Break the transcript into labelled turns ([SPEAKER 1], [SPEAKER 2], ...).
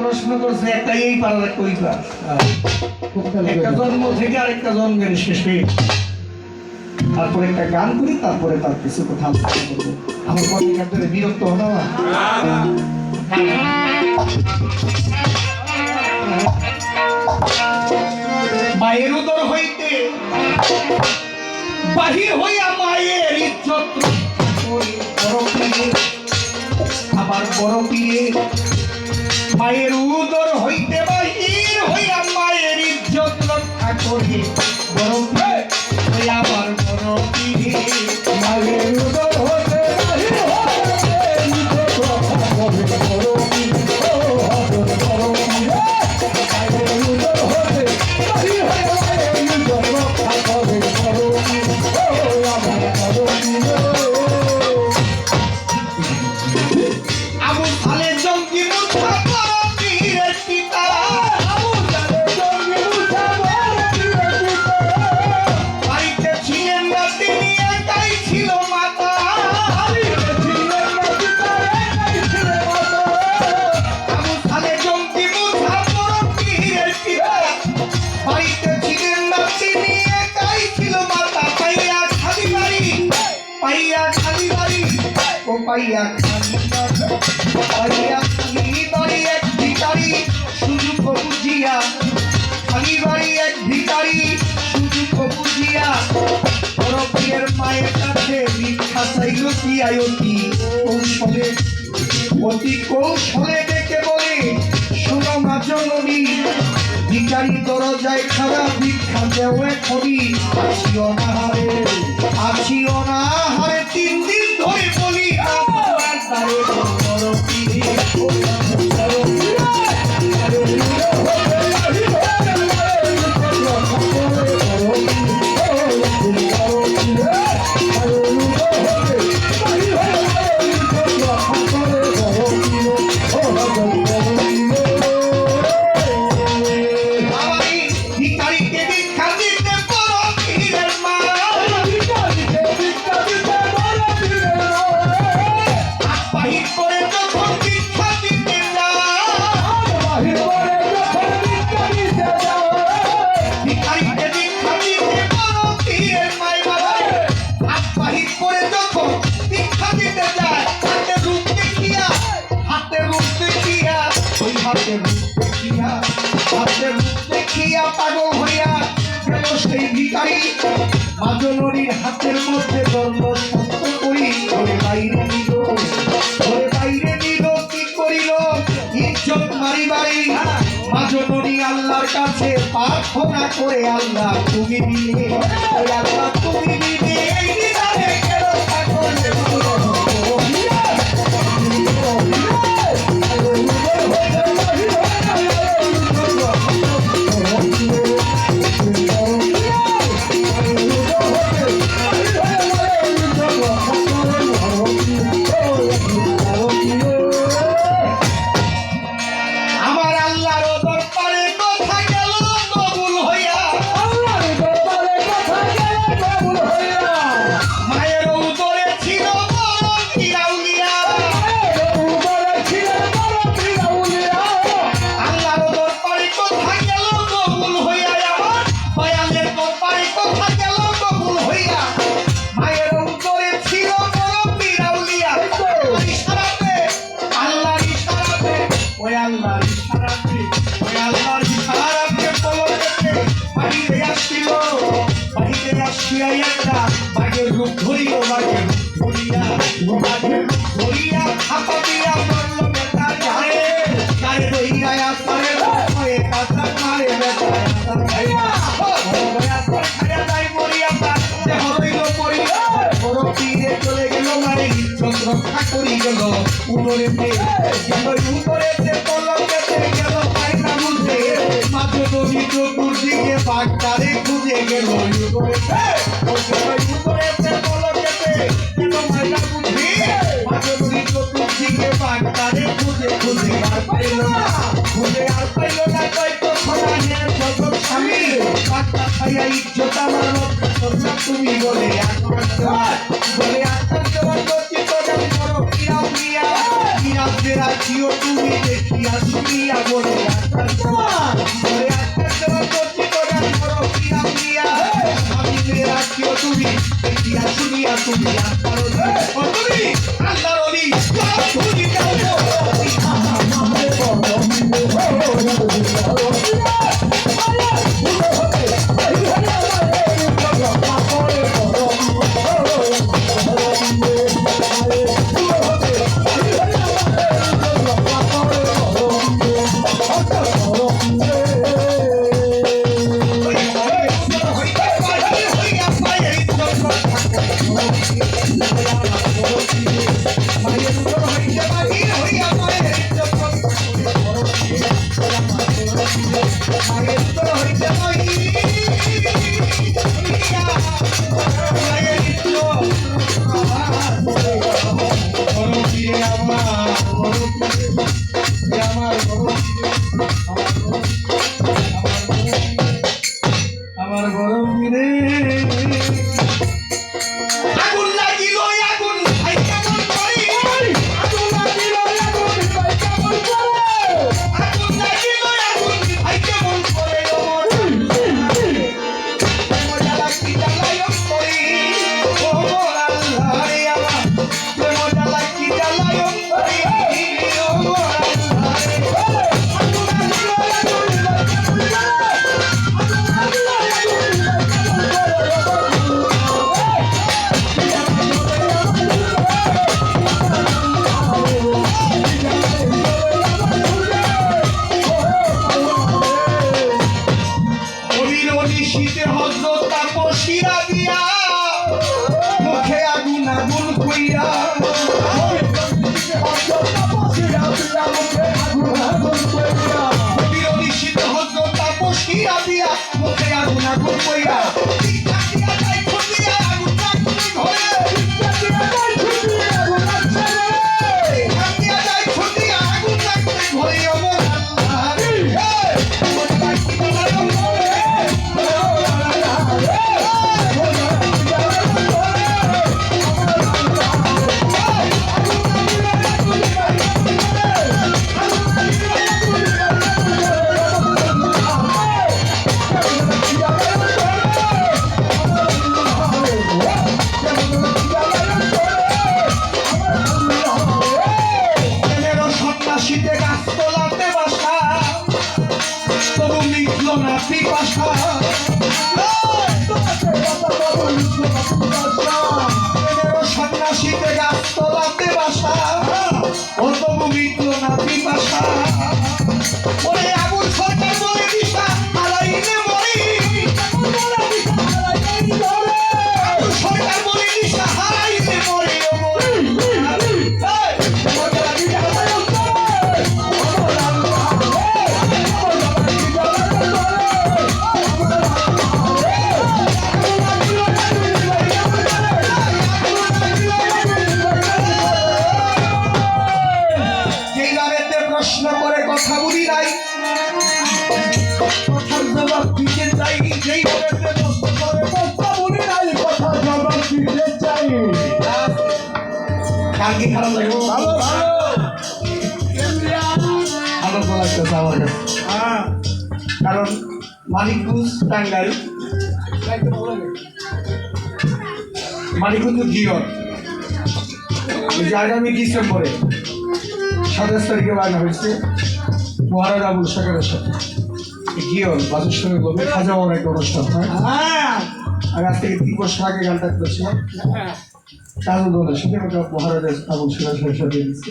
[SPEAKER 1] প্রশ্ন করছে একটা এই একটা জন্ম থেকে আরেকটা জন্মের শেষে। তারপরে একটা গান করি, তারপরে তার কিছু কথা আমার ধরে বিরক্ত হলো হইতে, বাহির হইয়া মায়ের ইজ্জত। আবার বড় মায়ের উদর হইতে বাহির হইয়া মায়ের ইজ্জত রক্ষা করি। বরং আবার বড় পাইয়া খালি বাড়ি পাইয়া খালি বাড়ি এক ভিখারি সুযোগ বুঝিয়া খালি বাড়ি এক ভিখারি সুযোগ বুঝিয়া বরফের মায়ের কাছে ভিক্ষা চাইল কি আয়তি? কৌশলে, অতি কৌশলে ডেকে বলে, শোনো মা জননী, ভিখারি দরজায় খারাপ ভিক্ষা দেও এখনই। আছিও না হারে আছিও না হারে তিন দিন পীরে, সেই মাজনরীর হাতের মধ্যে জন্ম সত্য করি ঘরে বাইরে নিল। ঘরে বাইরে নিল, কি করিল? ইজ্জত মারি বাড়ি। মাজনরী আল্লাহর কাছে প্রার্থনা করে আল্লাহ তুমি দিলে আল্লাহ তুমি দিলে বাহিরে আসিয়া একটা বাঘের রূপ ধরিল বাঘের ধরিয়া বাঘের ধরিয়া হাতা দিয়া মারল বেটা যারে যারে রইয়া আসারে হয়ে কাঁচা মারে বেটা খাইয়া তোর তার চলে গেল মারে ইজ্জত রক্ষা করি গেল উদরেতে গেল রাখিও তুমি দেখিয়াছো দিয়া বলে আকাশ তোমার বলে আকাশ তোমার করছি তোরা করো কিরাম দিয়া আমি রাখিও তুমি দেখিয়া শুনিয়া তুমি আর আমার দিয়া মুখে আগুন আগুন কইরা। না পিপাসা কার কি লাগবে ভালো। ভালো ভালো লাগতেছে আমার কাছে কারণ মানিকগঞ্জ টাঙ্গাইল। মানিকগঞ্জ জিয়ন যে আগামী ডিসেম্বরে সাতাশ তারিখে বানা হয়েছে মহারাজ আবুল সরকারের সাথে। গিয়ন বাজেশ্বরের লোকে খাজা হওয়ার একটা অনুষ্ঠান হয়। আমি আজ থেকে তিন বছর আগে গানটা করছিলাম। কাজল দলের সাথে আমাকে মহারাজ সেরা সরকারের সাথে। দিচ্ছি